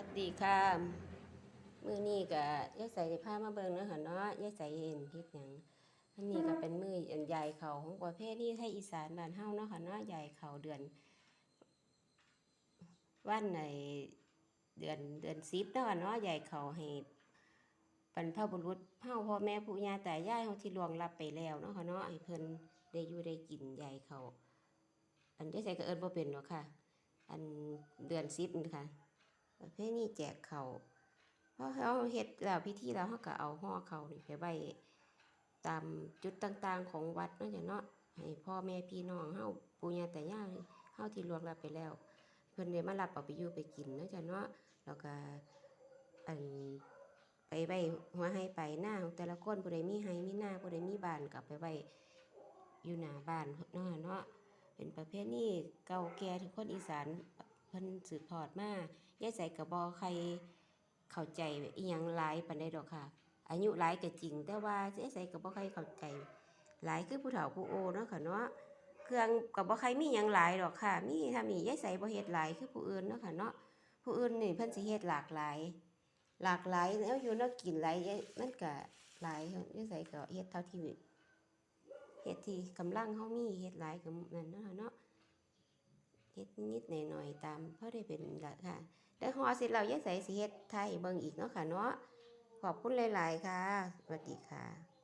วัสดีค่ะมือนี้ก็ยายใส่ผ้ามาเบิ่งเนาะค่ะเนาะยายใส่เห็นเฮ็ดหยังอันนี้ก็เป็นมืออันใหญ่เขาของประเภทนี้ไทยอีสานบ้านเฮาเนาะค่ะเนาะใหญ่เขาเดือนวันในเดือนเดือนสิบเนาะค่ะเนาะใหญ่เขาให้บรรพบุรุษเฮาพ่อแม่ปู่ย่าตายายเฮาที่ล่วงลับไปแล้วเนาะค่ะเนาะให้เพิ่นได้อยู่ได้กินใหญ่เขาอันยายใส่ก็เอิ้นบ่เป็นหรอกค่ะ อันเดือนสิบนี่ค่ะ ประเภทนี้แจกเขาเพราะเขาเฮ็ดแล้วพิธีแล้วเขาก็เอาห่อเขานี่ไปไว้ตามจุดต่างๆของวัดนาะจ้ะเนาะให้พ่อแม่พี่น้องเฮาปู่ย่าตายายเฮาที่ล่วงลับไปแล้ว เพิ่นได้มารับเอาไปอยู่ไปกินนาะจ้ะเนาะแล้วก็อันไปไว้หัวให้ไปหน้าของแต่ละคนผู้ใดมีให้มีหน้าผู้ใดมีบ้านก็ไปไว้อยู่หน้าบ้านเนาะเนาะเป็นประเภทนี้เก่าแก่ที่คนอีสาน พิ่นสืบทอดมายายใส่กระบอใครเข้าใจอีหยังหลายปานใดดอกค่ะ อายุหลายก็จริง แต่ว่ายายใส่กระบอใครเข้าใจหลายคือผู้เฒ่าผู้โอเนาะค่ะเนาะเครื่องกระบอใครมีหยังหลายดอกค่ะ มีทำนี่ยายใส่บ่เฮ็ดหลายคือผู้อื่นเนาะค่ะเนาะผู้อื่นนี่เพิ่นสิเฮ็ดหลากหลาย หลากหลายแล้วอยู่เนาะกินหลายมันก็หลายยายใส่ก็เฮ็ดเท่าที่เฮ็ดที่กำลังเฮามีเฮ็ดหลายก็นั่นเนาะค่ะเนาะ ฮ็ดนิดๆหน่อยๆตามเพราะได้เป็นละค่ะได้ฮอเสร็จแล้วยายใส่สิเฮ็ดไทยเบิ่งอีกเนาะค่ะเนาะขอบคุณหลาย ๆ ค่ะสวัสดีค่ะ